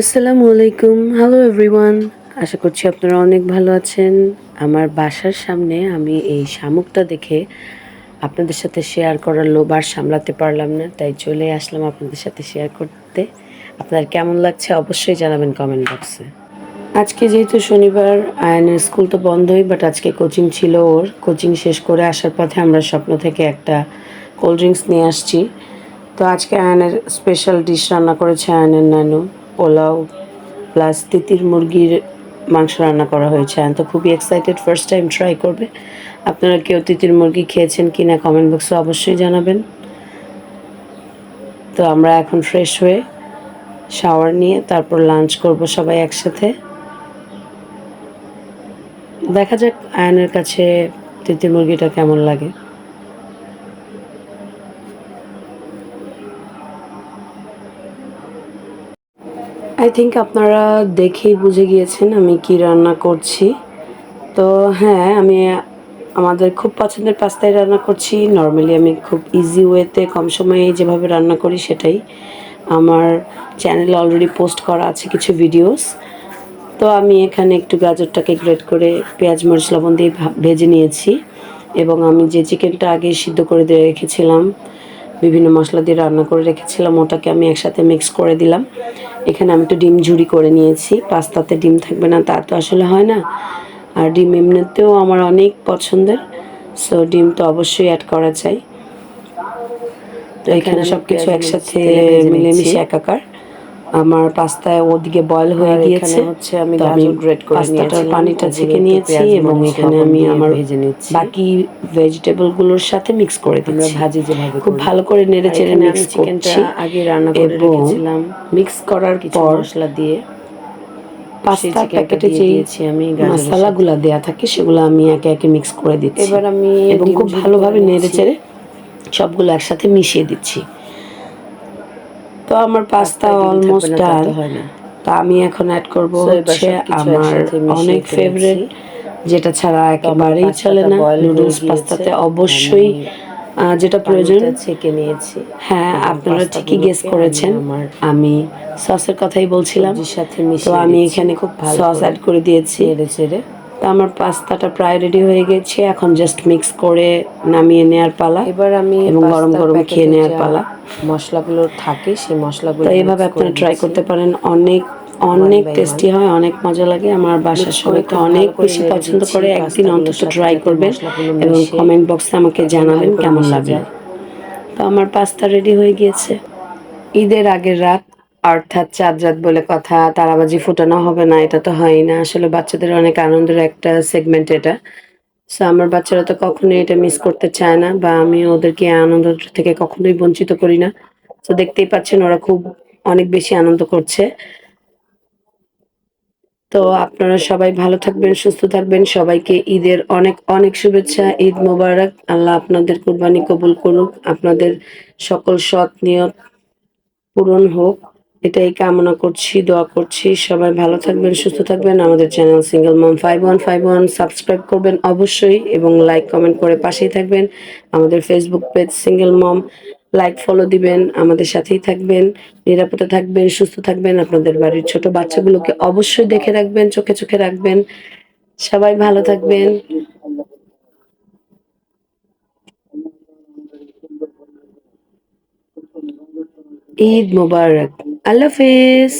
আসসালামু আলাইকুম। Hello everyone আশা করছি আপনারা অনেক ভালো আছেন। আমার বাসার সামনে আমি এই শামুকটা দেখে আপনাদের সাথে শেয়ার করার লোভ আর সামলাতে পারলাম না, তাই চলে আসলাম আপনাদের সাথে শেয়ার করতে। আপনার কেমন লাগছে অবশ্যই জানাবেন কমেন্ট বক্সে আজকে যেহেতু শনিবার আয়নের স্কুল তো বন্ধই বাট আজকে কোচিং ছিল ওর। কোচিং শেষ করে আসার পথে আমরা স্বপ্ন থেকে একটা কোল্ড ড্রিঙ্কস নিয়ে আসছি। তো আজকে আয়নের স্পেশাল ডিশ রান্না করেছে আয়নের নানু। পোলাও প্লাস তিতির মুরগির মাংস রান্না করা হয়েছে। আয়ন তো খুবই এক্সাইটেড ফার্স্ট টাইম ট্রাই করবে। আপনারা কেউ তিতির মুরগি খেয়েছেন কি না কমেন্ট বক্সে অবশ্যই জানাবেন। তো আমরা এখন ফ্রেশ হয়ে শাওয়ার নিয়ে তারপর লাঞ্চ করব সবাই একসাথে। দেখা যাক আয়নের কাছে তিতির মুরগিটা কেমন লাগে। আই থিঙ্ক আপনারা দেখেই বুঝে গিয়েছেন আমি কি রান্না করছি। তো হ্যাঁ আমি আমাদের খুব পছন্দের পাস্তাই রান্না করছি। নর্মালি আমি খুব ইজি ওয়েতে কম সময়ে যেভাবে রান্না করি সেটাই। আমার চ্যানেলে অলরেডি পোস্ট করা আছে কিছু ভিডিওস তো আমি এখানে একটু গাজরটাকে গ্রেট করে পেঁয়াজ, মরিচ, লবণ দিয়ে ভেজে নিয়েছি। এবং আমি যে চিকেনটা আগে সিদ্ধ করে দিয়ে রেখেছিলাম বিভিন্ন মশলা দিয়ে রান্না করে রেখেছিলাম ওটাকে আমি একসাথে মিক্স করে দিলাম। এখানে আমি তো ডিম ঝুড়ি করে নিয়েছি পাস্তাতে ডিম থাকবে না তা তো আসলে হয় না। আর ডিম এমনিতেও আমার অনেক পছন্দের সো ডিম তো অবশ্যই অ্যাড করা চাই তো এখানে সব কিছু একসাথে মিলেমিশে একাকার। আমার পাস্তায় ওদিকে বয়ল হয়ে গিয়েছে। হচ্ছে আমি গাজর গ্রেট করে পাস্তাটার পানিটা ছেঁকে নিয়েছি এবং এখানে আমি আমার ভেজে নিচ্ছি। বাকি ভেজিটেবলগুলোর সাথে মিক্স করে দিচ্ছি। ভাজি যেভাবে খুব ভালো করে নেড়ে চেড়ে মিক্স চিকেনটা আগে রান্না করে রেখেছিলাম। মিক্স করার পর মশলা দিয়ে পাস্তা প্যাকেটে যে আমি মশলাগুলো দেয়া থাকে সেগুলো আমি একে একে মিক্স করে দিচ্ছি। এবার আমি এবং খুব ভালোভাবে নেড়ে চেড়ে সবগুলো একসাথে মিশিয়ে দিচ্ছি। তো আমার পাস্তা অলমোস্ট ডান তা আমি এখন অ্যাড করব হচ্ছে আমার অনেক ফেভারিট যেটা ছাড়া একেবারেই চলে না। নুডলস পাস্তাতে অবশ্যই যেটা প্রয়োজন। ছেঁকে নিয়েছি। হ্যাঁ আপনারা ঠিকই গেস করেছেন। আমি সসের কথাই বলছিলাম। সাথে তো আমি এখানে খুব ভালো সস অ্যাড করে দিয়েছি। এড়ে চেড়ে তো আমার পাস্তাটা প্রায় রেডি হয়ে গেছে। এখন জাস্ট মিক্স করে নামিয়ে নেওয়ার পালা। এবার আমি এবং গরম গরম খেয়ে নেওয়ার পালা। মশলাগুলো থাকে সেই মশলাগুলো এইভাবে আপনারা ট্রাই করতে পারেন। অনেক অনেক টেস্টি হয় অনেক মজা লাগে। আমার বাসার সবাই তো অনেক বেশি পছন্দ করে। একদিন অন্তত ট্রাই করবেন এবং কমেন্ট বক্সে আমাকে জানাবেন কেমন লাগে তো আমার পাস্তা রেডি হয়ে গিয়েছে। ঈদের আগের রাত অর্থাৎ চাঁদ রাত বলে কথা, তারাবাজি ফুটানো হবে না, এটা তো হয় না। আসলে বাচ্চাদের অনেক আনন্দের একটা সেগমেন্ট এটা। সো আমার বাচ্চারা তো কখনোই এটা মিস করতে চায় না বা আমি ওদেরকে আনন্দ থেকে কখনোই বঞ্চিত করি না। তো দেখতেই পাচ্ছেন ওরা খুব অনেক বেশি আনন্দ করছে। তো আপনারা সবাই ভালো থাকবেন, সুস্থ থাকবেন। সবাইকে ঈদের অনেক অনেক শুভেচ্ছা, ঈদ মোবারক। আল্লাহ আপনাদের কুরবানি কবুল করুক। আপনাদের সকল সৎ নিয়ত পূরণ হোক। এটাই কামনা করছি, দোয়া করছি। সবাই ভালো থাকবেন, সুস্থ থাকবেন। আমাদের channel single mom five one five one subscribe করবেন অবশ্যই এবং লাইক, কমেন্ট করে পাশেই থাকবেন। আমাদের Facebook page single mom, like, follow দিবেন, আমাদের সাথেই থাকবেন। নিরাপদে থাকবেন, সুস্থ থাকবেন। আপনাদের বাড়ির ছোট বাচ্চাগুলোকে অবশ্যই দেখে রাখবেন, চোখে চোখে রাখবেন। সবাই ভালো থাকবেন। ঈদ মোবারক। আল্লাহ হাফিজ।